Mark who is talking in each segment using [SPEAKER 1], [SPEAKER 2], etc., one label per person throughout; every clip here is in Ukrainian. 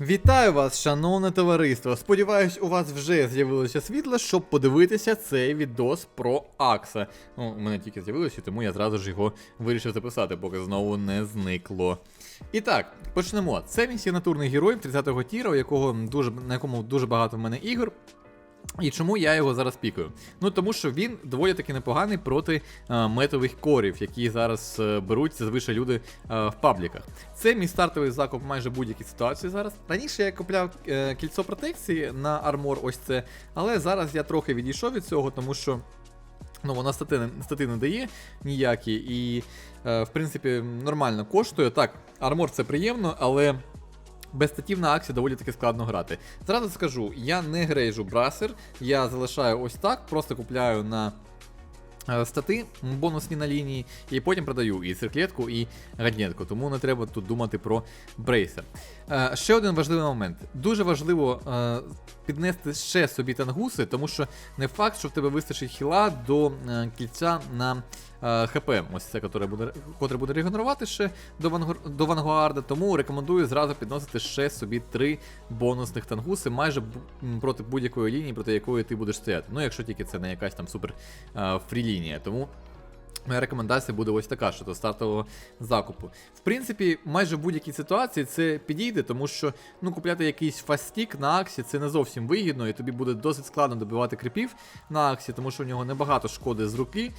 [SPEAKER 1] Вітаю вас, шановне товариство. Сподіваюсь, у вас вже з'явилося світло, щоб подивитися цей відос про Акса. Ну, у мене тільки з'явилося, тому я зразу ж його вирішив записати, поки знову не зникло. І так, почнемо. Це мій сігнатурний герой 30-го тіра, у якого дуже, на якому дуже багато в мене ігор. І чому я його зараз пікаю? Ну тому що він доволі таки непоганий проти е, метових корів, які зараз е, беруть зазвичай люди е, в пабліках. Це мій стартовий закуп майже будь-якій ситуації зараз. Раніше я купляв е, кільцо протекції на армор, ось це, але зараз я трохи відійшов від цього, тому що. Ну, вона стати, стати не дає ніякі, і, е, в принципі, нормально коштує. Так, армор це приємно, але без статів на Аксі доволі таки складно грати. Зразу скажу, я не грейжу брасер, я залишаю ось так, просто купляю на е, стати бонусні на лінії, і потім продаю і цирклетку, і гаднетку, тому не треба тут думати про брейсер. Е, ще один важливий момент. Дуже важливо е, піднести ще собі тангуси, тому що не факт, що в тебе вистачить хіла до е, кільця на ХП. Ось це, котре буде, котре буде регенерувати ще до, вангор, до Вангуарда, тому рекомендую зразу підносити ще собі три бонусних тангуси, майже проти будь-якої лінії, проти якої ти будеш стояти. Ну, якщо тільки це не якась там супер е, фрі-лінія. Тому Моя рекомендація буде ось така, що до стартового закупу. В принципі, майже в будь-якій ситуації це підійде, тому що ну, купляти якийсь фастік на Аксі це не зовсім вигідно, і тобі буде досить складно добивати крипів на Аксі, тому що в нього небагато шкоди з руки.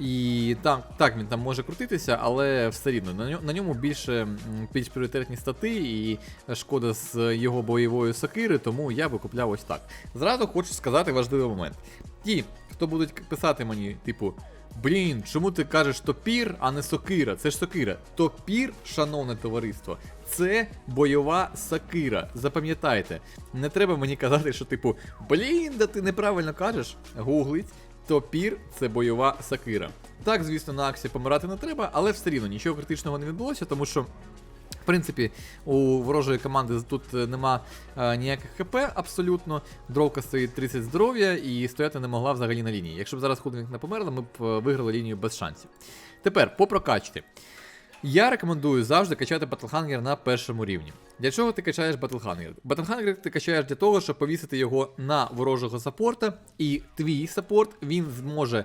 [SPEAKER 1] І так, так він там може крутитися, але все рівно на ньому, на ньому більше більш пріоритетні стати і шкода з його бойової сокири, тому я би купляв ось так. Зразу хочу сказати важливий момент. Ті, хто будуть писати мені, типу. Блін, чому ти кажеш топір, а не сокира? Це ж сокира. Топір, шановне товариство, це бойова сокира. Запам'ятайте, не треба мені казати, що типу, блін, да ти неправильно кажеш. Гуглить. Топір це бойова сокира. Так, звісно, на аксі помирати не треба, але все рівно нічого критичного не відбулося, тому що. В принципі, у ворожої команди тут е, нема е, ніяких ХП абсолютно. Дровка стоїть 30 здоров'я і стояти не могла взагалі на лінії. Якщо б зараз Худвінг не померла, ми б е, виграли лінію без шансів. Тепер по прокачці. Я рекомендую завжди качати Батлхангер на першому рівні. Для чого ти качаєш Батлхангер? Батлхангер ти качаєш для того, щоб повісити його на ворожого саппорта, і твій саппорт він зможе е,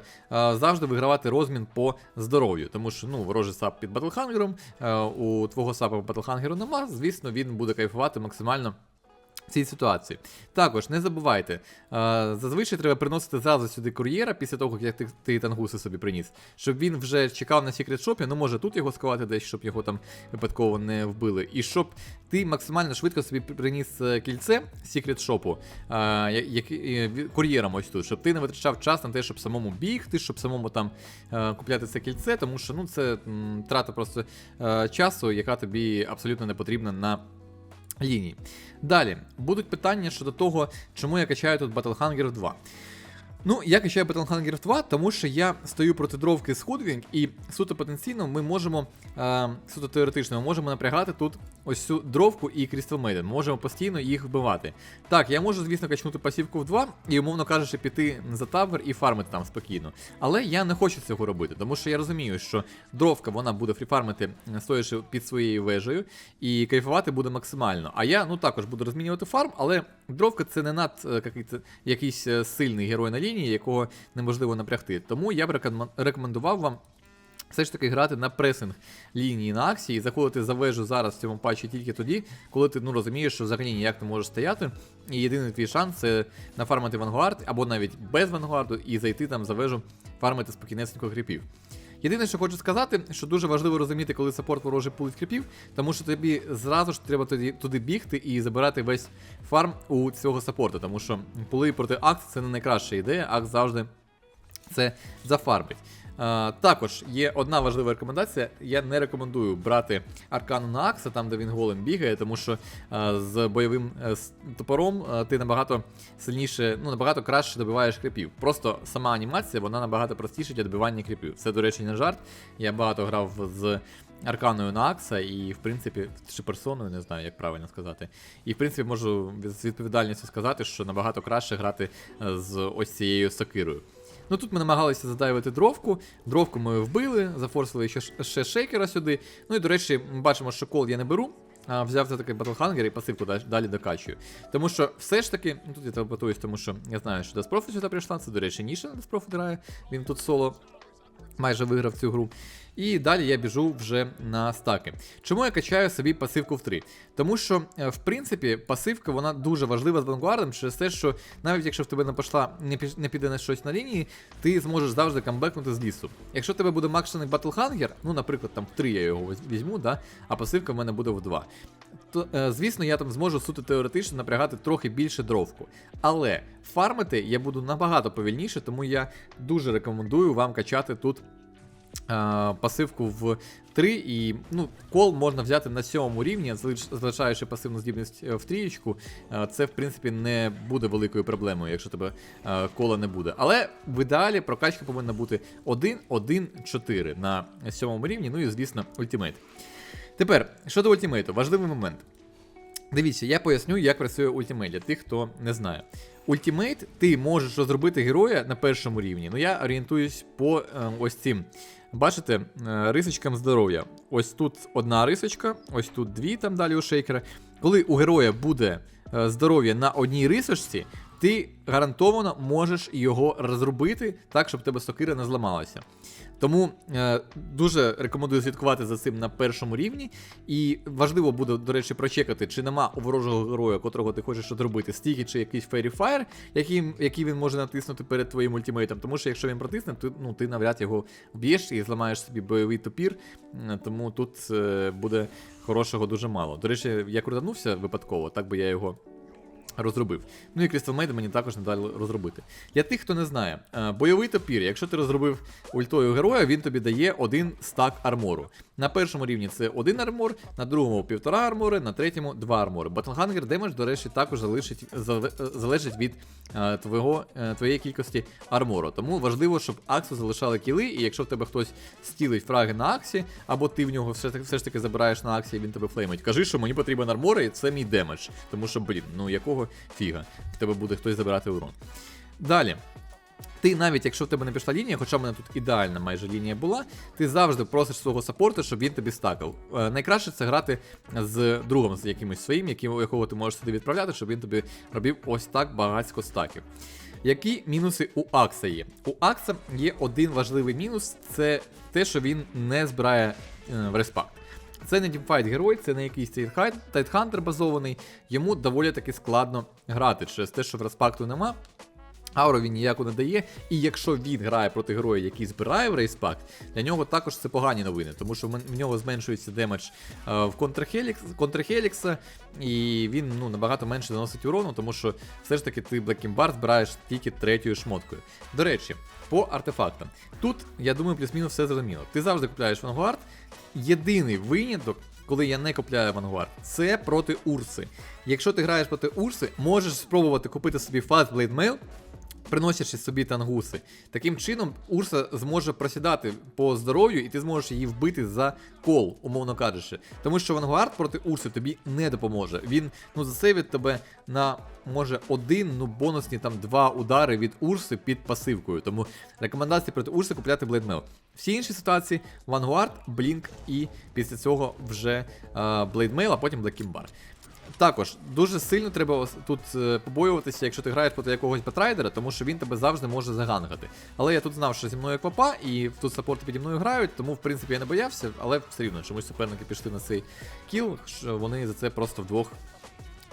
[SPEAKER 1] завжди вигравати розмін по здоров'ю. Тому що ну, ворожий сап під Батлхангером, е, у твого сапа Батлхангеру нема, звісно, він буде кайфувати максимально. В цій ситуації. Також не забувайте, е, зазвичай треба приносити зразу сюди кур'єра після того, як ти, ти тангуси собі приніс, щоб він вже чекав на секрет шопі, ну може тут його сховати десь, щоб його там випадково не вбили. І щоб ти максимально швидко собі приніс е, кільце секрет шопу е, кур'єром ось тут, щоб ти не витрачав час на те, щоб самому бігти, щоб самому там купляти це кільце, тому що ну це трата просто часу, яка тобі абсолютно не потрібна на лінії. Далі будуть питання щодо того, чому я качаю тут Battle Hunger 2. Ну, я качаю Battle Hunger 2, тому що я стою проти дровки з Худвінг, і суто потенційно ми можемо, е, суто теоретично, ми можемо напрягати тут ось цю дровку і Crystal Maiden. Ми можемо постійно їх вбивати. Так, я можу, звісно, качнути пасівку в 2 і, умовно кажучи, піти за тавер і фармити там спокійно. Але я не хочу цього робити, тому що я розумію, що дровка вона буде фріфармити, е, стоячи під своєю вежею, і кайфувати буде максимально. А я ну також буду розмінювати фарм, але дровка це не над е, який- якийсь е, сильний герой на лінії, якого неможливо напрягти. Тому я б рекомендував вам. Все ж таки грати на пресинг лінії на акції і заходити за вежу зараз в цьому патчі тільки тоді, коли ти ну, розумієш, що взагалі ніяк не можеш стояти. І єдиний твій шанс це нафармити Вангуард або навіть без Вангуарду і зайти там за вежу, фармити спокійнесенько кріпів. Єдине, що хочу сказати, що дуже важливо розуміти, коли саппорт ворожий пулить кріпів, тому що тобі зразу ж треба туди, туди бігти і забирати весь фарм у цього саппорта, тому що пули проти Акс це не найкраща ідея, Акс завжди це зафарбить. Е, також є одна важлива рекомендація. Я не рекомендую брати аркану на Акса, там де він голим бігає, тому що е, з бойовим е, топором ти набагато сильніше, ну набагато краще добиваєш кріпів. Просто сама анімація, вона набагато простіша для добивання кріпів. Це, до речі, не жарт. Я багато грав з. Арканою на Акса, і в принципі, чи персоною, не знаю, як правильно сказати. І в принципі можу з відповідальністю сказати, що набагато краще грати з ось цією сокирою. Ну тут ми намагалися задаювати дровку. Дровку ми вбили, зафорсили ще, ще шейкера сюди. Ну і до речі, ми бачимо, що кол я не беру. а, взяв це такий батлхангер і пасивку далі, докачую. Тому що все ж таки, ну тут я телепортуюсь, тому що я знаю, що Деспрофу сюди прийшла. Це, до речі, Ніша на Деспрофи грає. Він тут соло майже виграв цю гру. І далі я біжу вже на стаки. Чому я качаю собі пасивку в 3? Тому що, е, в принципі, пасивка вона дуже важлива з вангуардом через те, що навіть якщо в тебе не пішла, не, піде на щось на лінії, ти зможеш завжди камбекнути з лісу. Якщо тебе буде максимальний батлхангер, ну, наприклад, там в 3 я його візьму, да, а пасивка в мене буде в 2. То, е, звісно, я там зможу суто теоретично напрягати трохи більше дровку. Але фармити я буду набагато повільніше, тому я дуже рекомендую вам качати тут е, пасивку в 3 і ну, кол можна взяти на сьомому рівні, залишаючи пасивну здібність е, в трієчку. Це, в принципі, не буде великою проблемою, якщо тебе кола не буде. Але в ідеалі прокачка повинна бути 1-1-4 на сьомому рівні, ну і, звісно, ультимейт. Тепер, щодо ультимейту, важливий момент. Дивіться, я поясню, як працює ультимейт для тих, хто не знає. Ультимейт, ти можеш розробити героя на першому рівні. Ну я орієнтуюсь по е, ось цим. Бачите, е, рисочкам здоров'я. Ось тут одна рисочка, ось тут дві, там далі у шейкера. Коли у героя буде е, здоров'я на одній рисочці, ти гарантовано можеш його розробити так, щоб тебе сокира не зламалася. Тому е, дуже рекомендую слідкувати за цим на першому рівні. І важливо буде, до речі, прочекати, чи нема у ворожого героя, котрого ти хочеш зробити, стільки чи якийсь Fairy Fire, який, який він може натиснути перед твоїм ультимейтом. Тому що якщо він протисне, то ну, ти навряд його вб'єш і зламаєш собі бойовий топір. Тому тут е, буде хорошого дуже мало. До речі, я крутанувся випадково, так би я його розробив. Ну і Crystal Maiden мені також не дали розробити. Для тих, хто не знає, е, бойовий топір, якщо ти розробив ультою героя, він тобі дає один стак армору. На першому рівні це один армор, на другому півтора армори, на третьому два армори. Battlehanger Damage, до речі, також залишить, е, залежить від е, твого, е, твоєї кількості армору. Тому важливо, щоб Аксу залишали кіли, і якщо в тебе хтось стілить фраги на Аксі, або ти в нього все, все ж таки забираєш на Аксі, і він тебе флеймить. Кажи, що мені потрібен армор, і це мій демедж. Тому що, блін, ну якого фіга, в тебе буде хтось забирати урон. Далі. Ти навіть якщо в тебе не пішла лінія, хоча в мене тут ідеальна майже лінія була, ти завжди просиш свого саппорта, щоб він тобі стакав. Е, найкраще це грати з другом, з якимось своїм, яким, якого ти можеш сюди відправляти, щоб він тобі робив ось так багатько стаків. Які мінуси у Акса є? У Акса є один важливий мінус: це те, що він не збирає е, в респакт. Це не тімфайт герой, це не якийсь Тайтхантер базований, йому доволі таки складно грати через те, що в розпакту нема. Ауру він ніяку не дає, і якщо він грає проти героя, який збирає в рейспакт, для нього також це погані новини, тому що в нього зменшується демедж е, в контрхелікс, контрхелікса, і він ну, набагато менше наносить урону, тому що все ж таки ти Блекімбар збираєш тільки третьою шмоткою. До речі, по артефактам. Тут, я думаю, плюс-мінус все зрозуміло. Ти завжди купляєш Вангуард. Єдиний виняток, коли я не купляю Вангуард, це проти Урси. Якщо ти граєш проти Урси, можеш спробувати купити собі Fast Blade Mail, приносячи собі тангуси. Таким чином, Урса зможе просідати по здоров'ю, і ти зможеш її вбити за кол, умовно кажучи. Тому що Вангуард проти Урси тобі не допоможе. Він ну засейвить тебе на може один, ну бонусні там два удари від Урси під пасивкою. Тому рекомендації проти Урси купляти Блейдмейл. Всі інші ситуації Вангуард, Блінк і після цього вже Блейдмейл, а потім Блекімбар. Також дуже сильно треба тут е, побоюватися, якщо ти граєш проти якогось бетрайдера, тому що він тебе завжди може загангати. Але я тут знав, що зі мною квапа, і тут саппорти піді мною грають, тому в принципі я не боявся, але все рівно чомусь суперники пішли на цей кіл, що вони за це просто вдвох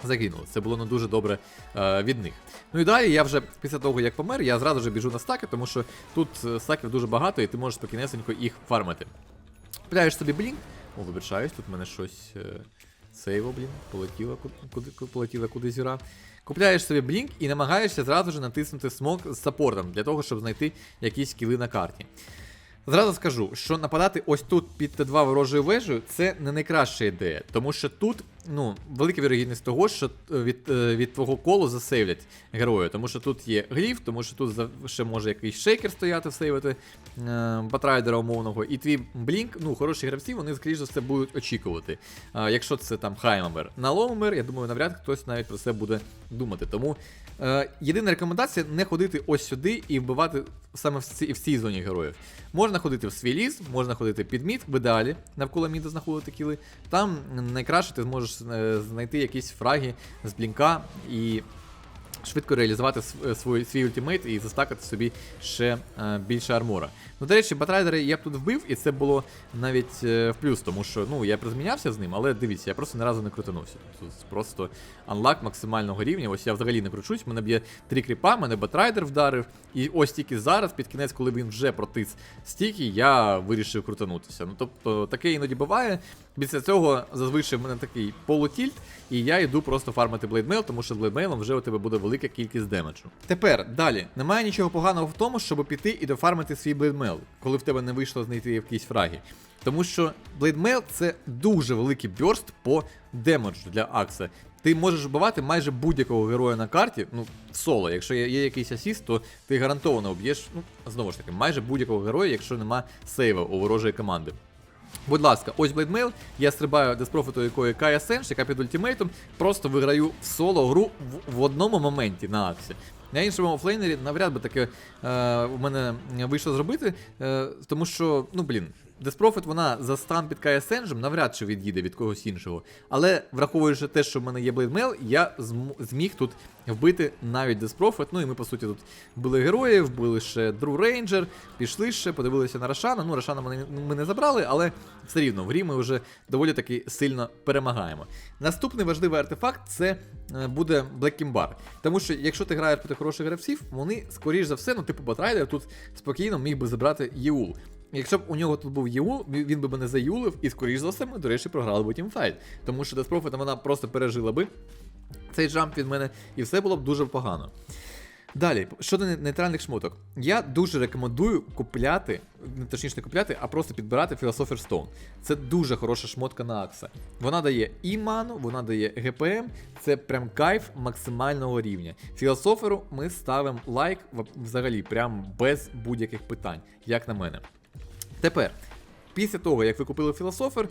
[SPEAKER 1] загинули. Це було не дуже добре е, від них. Ну і далі я вже після того, як помер, я зразу ж біжу на стаки, тому що тут е, стаків дуже багато, і ти можеш спокійнесенько їх фармити. Купляєш собі блінк. О, вибачаюсь, тут в мене щось. Е... Сейво, блін, полетіла куди, полетіла куди зіра. Купляєш собі блінк і намагаєшся зразу ж натиснути смок з саппортом для того, щоб знайти якісь кіли на карті. Зразу скажу, що нападати ось тут під Т2 ворожою вежею це не найкраща ідея, тому що тут ну, велика вірогідність того, що е, від, е, від твого колу засейвлять герою. Тому що тут є гліф, тому що тут ще може якийсь шейкер стояти, всейвити е, батрайдера умовного. І твій блінк, ну, хороші гравці, вони, скоріш за все, будуть очікувати. Якщо це там хаймер. На лоумер, я думаю, навряд хтось навіть про це буде думати. Тому єдина рекомендація не ходити ось сюди і вбивати саме в цій, в цій зоні героїв. Можна ходити в свій ліс, можна ходити під мід, в ідеалі навколо міда знаходити кіли. Там найкраще ти зможеш е, знайти якісь фраги з блінка і швидко реалізувати свій, свій ультимейт і застакати собі ще е, більше армора. Ну, до речі, батрайдера я б тут вбив, і це було навіть е, в плюс, тому що ну, я б розмінявся з ним, але дивіться, я просто ні разу не крутанувся. Тут просто анлак максимального рівня. Ось я взагалі не кручусь, мене б'є три кріпа, мене батрайдер вдарив. І ось тільки зараз, під кінець, коли він вже протис стільки, я вирішив крутанутися. Ну тобто таке іноді буває. Після цього зазвичай в мене такий полутільт, і я йду просто фармити блейдмейл, тому що блейдмейлом вже у тебе буде велика кількість демеджу. Тепер далі, немає нічого поганого в тому, щоб піти і дофармити свій блейдмейл, коли в тебе не вийшло знайти якісь фраги. Тому що блейдмейл це дуже великий бьорст по демеджу для Акса. Ти можеш вбивати майже будь-якого героя на карті, ну, соло. Якщо є, є якийсь асіст, то ти гарантовано вб'єш, ну, знову ж таки, майже будь-якого героя, якщо нема сейва у ворожої команди. Будь ласка, ось Блейдмейл, я стрибаю деспрофіту якої Кая Сенш, яка під ультимейтом, просто виграю в соло гру в, в одному моменті на Аксі. На іншому офлейнері навряд би таке е, у мене вийшло зробити, е, тому що, ну блін, Деспрофіт вона за стан під Сенджем навряд чи від'їде від когось іншого. Але враховуючи те, що в мене є Блейдмейл, я зміг тут вбити навіть Деспрофіт. Ну і ми, по суті, тут вбили героїв, вбили ще Дру Рейнджер, пішли ще, подивилися на Рошана. Ну, Рошана ми не, забрали, але все рівно в грі ми вже доволі таки сильно перемагаємо. Наступний важливий артефакт це е, буде Kimbar. Тому що якщо ти граєш проти хороших гравців, вони, скоріш за все, ну, типу Батрайдер тут спокійно міг би забрати Єул. Якщо б у нього тут був Єул, він би мене заюлив, і скоріш за все, ми, до речі, програли б тімфайт. Тому що Деспрофіта вона просто пережила би цей джамп від мене, і все було б дуже погано. Далі, щодо не- нейтральних шмоток, я дуже рекомендую купляти, не, точніше не купляти, а просто підбирати Philosopher's Stone. Це дуже хороша шмотка на Акса. Вона дає і ману, вона дає ГПМ, це прям кайф максимального рівня. Філософеру ми ставимо лайк взагалі, прям без будь-яких питань, як на мене. Тепер, після того, як ви купили філософер,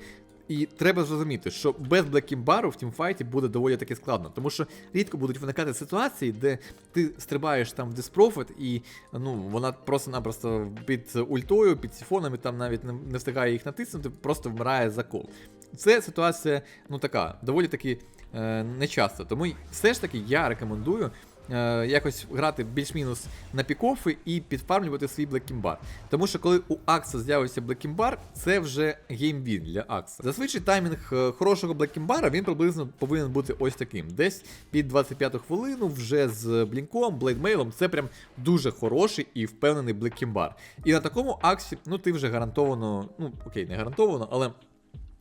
[SPEAKER 1] і треба зрозуміти, що без Блекімбару в тімфайті буде доволі таки складно, тому що рідко будуть виникати ситуації, де ти стрибаєш там в диспрофит, і ну вона просто-напросто під ультою, під сіфонами, там навіть не, встигає їх натиснути, просто вмирає за кол. Це ситуація, ну така, доволі таки е, нечасто. Тому все ж таки я рекомендую е, якось грати більш-мінус на пікофи і підфармлювати свій Блекімбар. Тому що коли у Акса з'явився Блекімбар, це вже геймвін для Акса. Зазвичай таймінг е, хорошого Блекімбара він приблизно повинен бути ось таким. Десь під 25-ту хвилину, вже з блінком, блейдмейлом, це прям дуже хороший і впевнений Блекімбар. І на такому Аксі, ну ти вже гарантовано, ну окей, не гарантовано, але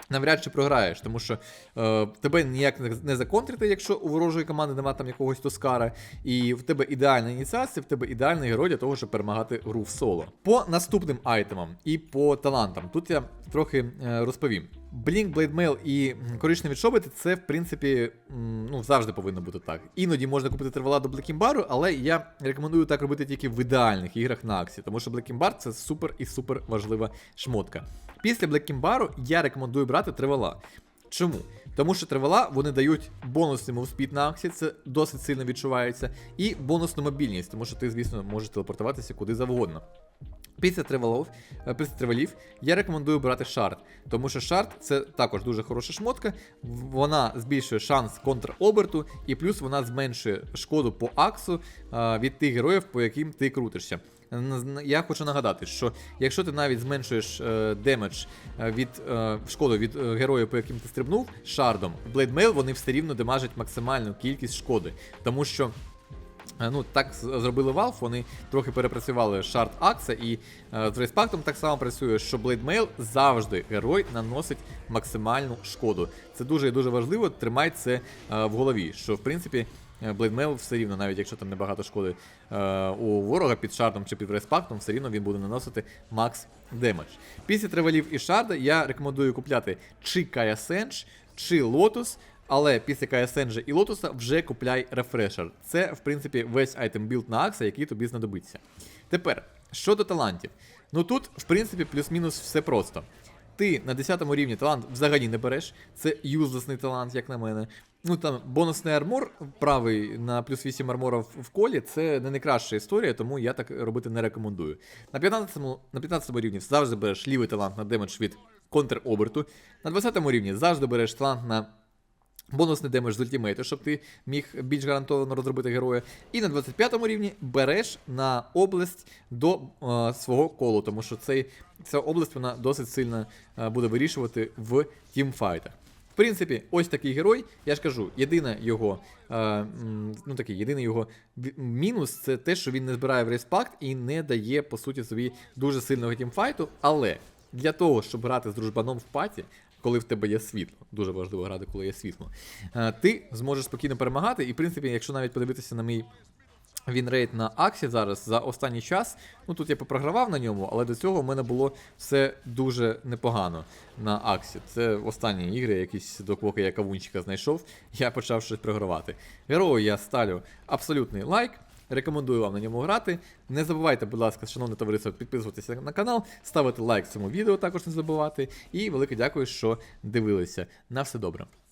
[SPEAKER 1] навряд чи програєш, тому що е, тебе ніяк не, законтрити, якщо у ворожої команди немає там якогось Тоскара, і в тебе ідеальна ініціація, в тебе ідеальний герой для того, щоб перемагати гру в соло. По наступним айтемам і по талантам, тут я трохи е, розповім. Blade Mail і коричневі чоботи це, в принципі, ну, завжди повинно бути так. Іноді можна купити тривала до Блекімбару, але я рекомендую так робити тільки в ідеальних іграх на Аксі, тому що Блекімбар це супер і супер важлива шмотка. Після Блекімбару я рекомендую брати тривала. Чому? Тому що тривала вони дають бонусний мовспід на аксі, це досить сильно відчувається, і бонусну мобільність, тому що ти, звісно, можеш телепортуватися куди завгодно. Після тривалів, е, після тривалів я рекомендую брати шарт, тому що шарт це також дуже хороша шмотка. Вона збільшує шанс контроберту, і плюс вона зменшує шкоду по аксу е, від тих героїв, по яким ти крутишся. Я хочу нагадати, що якщо ти навіть зменшуєш е, демедж е, від е, шкоду від е, героїв, по яким ти стрибнув, шардом, Блейдмейл вони все рівно демажать максимальну кількість шкоди, тому що. Е, Ну, так зробили Valve, вони трохи перепрацювали шарт Акса, і е, з Рейспактом так само працює, що Mail завжди герой наносить максимальну шкоду. Це дуже і дуже важливо, тримай це е, в голові. Що в принципі Mail все рівно, навіть якщо там небагато шкоди е, у ворога під шардом чи під респактом, все рівно він буде наносити макс демедж. Після тривалів і шарда я рекомендую купляти чи Кая Сенч, чи Lotus, Але після Каесенджа і Лотуса вже купляй рефрешер. Це, в принципі, весь айтем білд на Акса, який тобі знадобиться. Тепер, щодо талантів. Ну тут, в принципі, плюс-мінус все просто. Ти на 10 рівні талант взагалі не береш. Це юзлесний талант, як на мене. Ну там бонусний армор правий на плюс 8 армора в колі це не найкраща історія, тому я так робити не рекомендую. На 15 на 15 рівні завжди береш лівий талант на демедж від контр-оберту. На 20 рівні завжди береш талант на бонусний демедж з ультимейту, щоб ти міг більш гарантовано розробити героя. І на 25 рівні береш на область до е, свого колу, тому що цей, ця область вона досить сильно е, буде вирішувати в тімфайтах. В принципі, ось такий герой. Я ж кажу, єдине його, е, ну такий, єдиний його мінус це те, що він не збирає в респакт і не дає, по суті, собі дуже сильного тімфайту. Але для того, щоб грати з дружбаном в паті, коли в тебе є світло, дуже важливо грати, коли є світло, е, ти зможеш спокійно перемагати. І, в принципі, якщо навіть подивитися на мій Вінрейт на Аксі зараз за останній час. Ну тут я попрогравав на ньому, але до цього в мене було все дуже непогано на Аксі. Це останні ігри, якісь допоки я кавунчика знайшов, я почав щось програвати. Герою я ставлю абсолютний лайк. Рекомендую вам на ньому грати. Не забувайте, будь ласка, шановне товариство, підписуватися на канал, ставити лайк цьому відео, також не забувати. І велике дякую, що дивилися. На все добре.